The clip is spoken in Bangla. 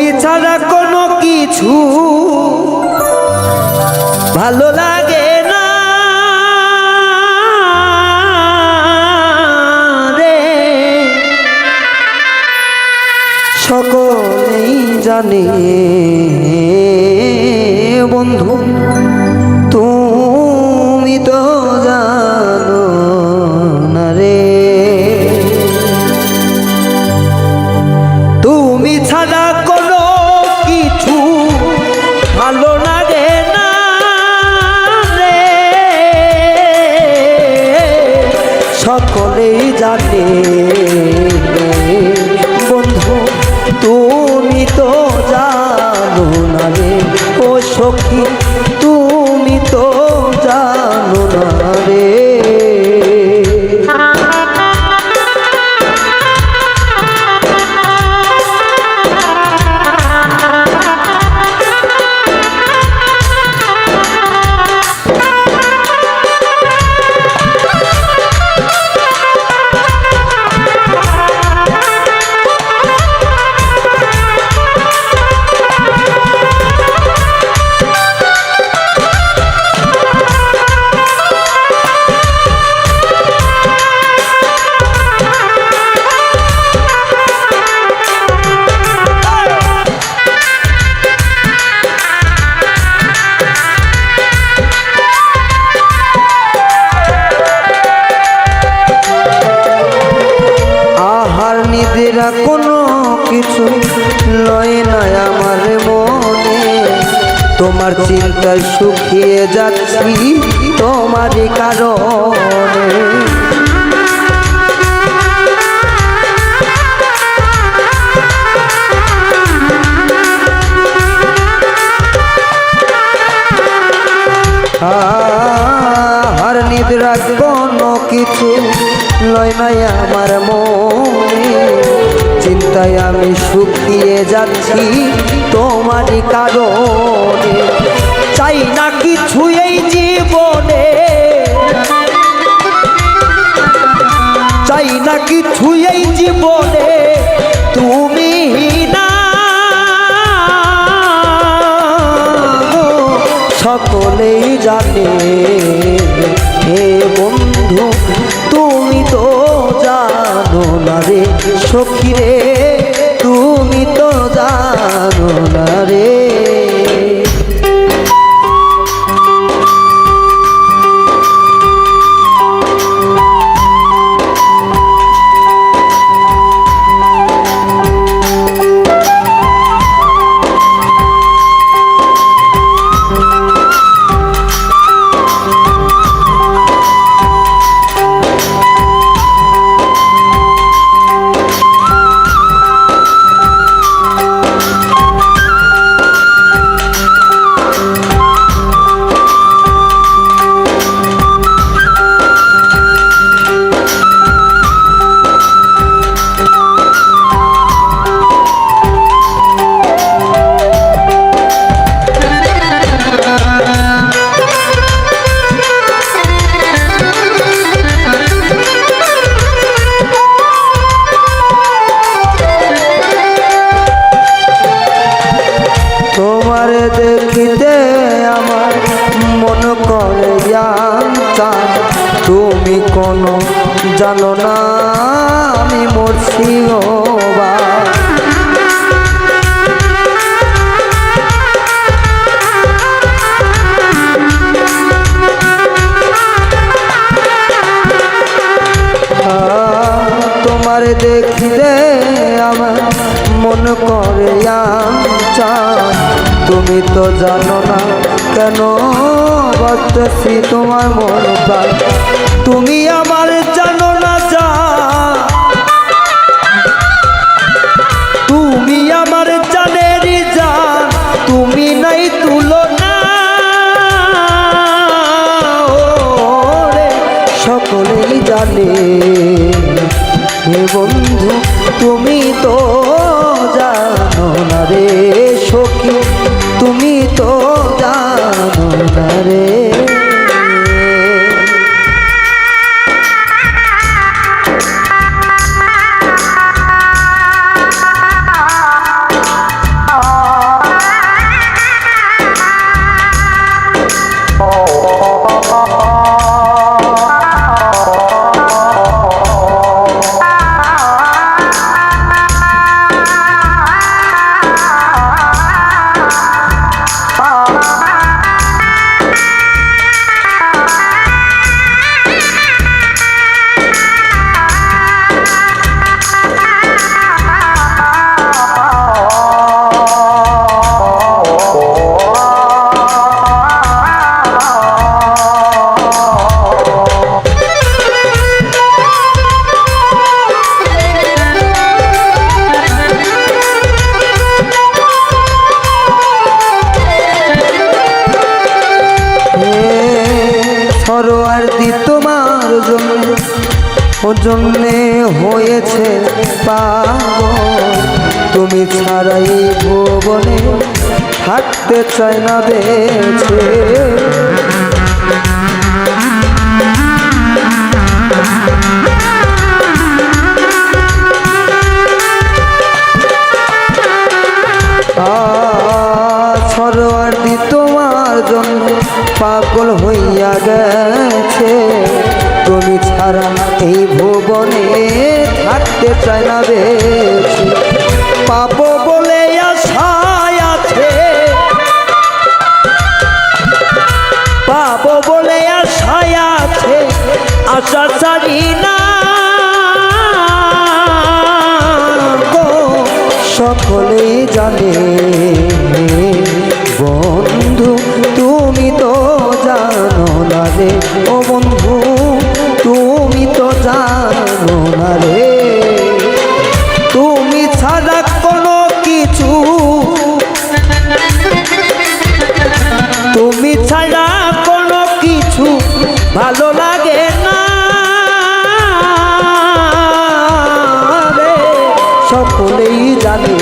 তুমি ছাড়া কোনো কিছু ভালো লাগে না। রে। সকলেই জানে বন্ধু তুমি তো জানো। নিদেরা কোনো কিছু লয় না আমার মনে। তোমার চিন্তায় শুকিয়ে যাচ্ছি, তোমারই কারণে। আর নিদ্রা কোনো কিছু লয় নাই আমার মনে। চিন্তায় আমি সুখ দিয়ে যাচ্ছি। তোমারই কারণে। চাই না কিছু এই জীবনে। চাই না কিছু এই জীবনে। তুমি না। সকলেই জানে হে বন্ধু। সখী রে তুমি কোনো জানো না, আমি মরছি বা তোমার দেখিলে আমার মন করে চান তুমি তো জানো না কেন বসতেছি তোমার মন তুমি আমার জন্যে হয়েছে পাগল। তুমি ছাড়াই ভুবনে থাকতে চাই না বেছে তোমার জন্য পাগল হইয়া গেছে। এই ভুবনে থাকতে চাই না বেশি। পাবো বলে আশায় আছে। পাবো বলে আশায় আছে, আশা ছাড়ি না। সকলেই জানে, বন্ধু, তুমি তো সকলেই জানে।